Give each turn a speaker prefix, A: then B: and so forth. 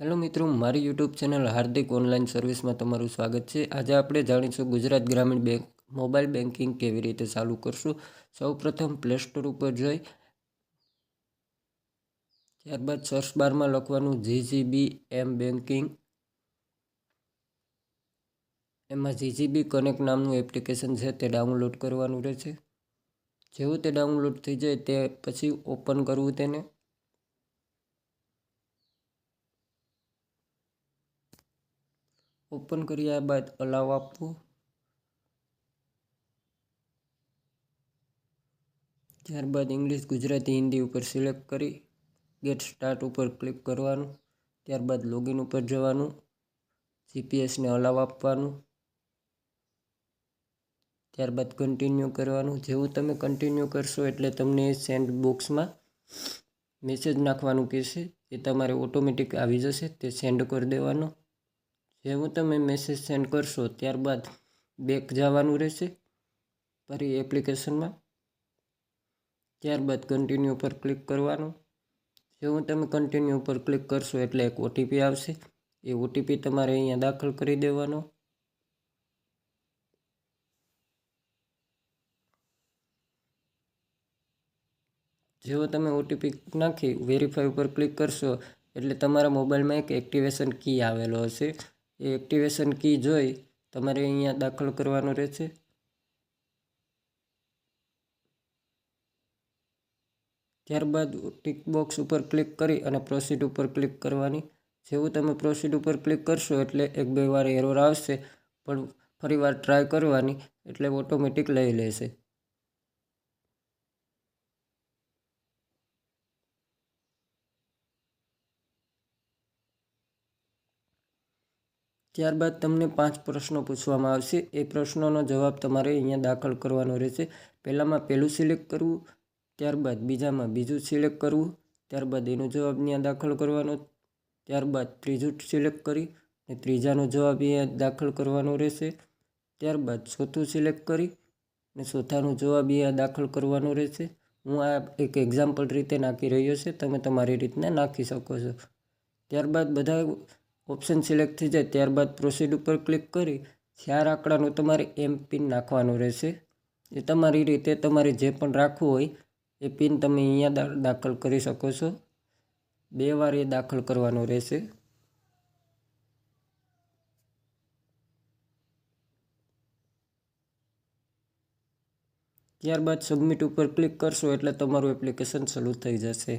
A: Hello મિત્રો, મારી YouTube channel હાર્દિક online સર્વિસમાં તમારું સ્વાગત છે. આજે આપણે જાણીશું ગુજરાત ગ્રામીણ બેંક મોબાઈલ બેન્કિંગ કેવી રીતે ચાલુ કરશું. સૌપ્રથમ પ્લે સ્ટોર ઉપર જઈ. ત્યારબાદ સર્ચ બારમાં લખવાનું જીજીબી એમ બેન્કિંગ એમાં જીજીબી કનેક્ટ નામનું એપ્લિકેશન છે, તે ડાઉનલોડ કરવાનું રહેશે. જેવું તે ડાઉનલોડ થઈ જાય તે પછી ઓપન કરવું તેને. ઓપન કર્યા બાદ અલાવ આપવું ત્યારબાદ ઇંગ્લિશ ગુજરાતી, હિન્દી ઉપર સિલેક્ટ કરી ગેટ સ્ટાર્ટ ઉપર ક્લિક કરવાનું ત્યારબાદ લોગિન ઉપર જવાનું જીપીએસને અલાવ આપવાનું ત્યારબાદ કન્ટિન્યુ કરવાનું. જેવું તમે કન્ટિન્યુ કરશો એટલે તમને સેન્ડ બોક્સમાં મેસેજ નાખવાનું કહેશે, એ તમારે ઓટોમેટિક આવી જશે, તે સેન્ડ કરી દેવાનો. જેવું તમે મેસેજ સેન્ડ કરશો ત્યારબાદ બેક જવાનું રહેશે ફરી એપ્લિકેશનમાં ત્યારબાદ કન્ટિન્યુ પર ક્લિક કરવાનું. જેવું તમે કન્ટિન્યુ પર ક્લિક કરશો એટલે એક ઓટીપી આવશે. એ ઓટીપી તમારે અહીંયા દાખલ કરી દેવાનો. જેવો તમે ઓટીપી નાખી વેરીફાઈ ઉપર ક્લિક કરશો એટલે તમારા મોબાઈલમાં એક એક્ટિવેશન કી આવેલો હશે. એ એક્ટિવેશન કી જોઈ તમારે અહીંયા દાખલ કરવાનું રહેશે. ત્યારબાદ ટિક બોક્સ ઉપર ક્લિક કરી અને પ્રોસીડ ઉપર ક્લિક કરવાની. જેવું તમે પ્રોસીડ ઉપર ક્લિક કરશો એટલે એક બે વાર એરર આવશે, પણ ફરીવાર ટ્રાય કરવાની એટલે ઓટોમેટિક લઈ લેશે. ત્યારબાદ તમને પાંચ પ્રશ્નો પૂછવામાં આવશે. એ પ્રશ્નોનો જવાબ તમારે અહીંયા દાખલ કરવાનો રહેશે. પહેલાંમાં પહેલું સિલેક્ટ કરવું, ત્યારબાદ બીજામાં બીજું સિલેક્ટ કરવું, ત્યારબાદ એનો જવાબ અહીંયા દાખલ કરવાનો, ત્યારબાદ ત્રીજું સિલેક્ટ કરી અને ત્રીજાનો જવાબ અહીંયા દાખલ કરવાનો રહેશે. ત્યારબાદ ચોથું સિલેક્ટ કરી અને ચોથાનો જવાબ અહીંયા દાખલ કરવાનો રહેશે. હું આ એક એક્ઝામ્પલ રીતે નાખી રહ્યો છે. તમે તમારી રીતના નાખી શકો છો. ત્યારબાદ બધા ઓપ્શન સિલેક્ટ થઈ જાય ત્યારબાદ પ્રોસીડ ઉપર ક્લિક કરી ચાર આંકડાનો તમારે એમ પિન નાખવાનો રહેશે. એ તમારી રીતે તમારે જે પણ રાખવું હોય એ પિન તમે અહીંયા દાખલ કરી શકો છો. બે વાર એ દાખલ કરવાનો રહેશે. ત્યારબાદ સબમિટ ઉપર ક્લિક કરશો એટલે તમારું એપ્લિકેશન શરૂ થઈ જશે.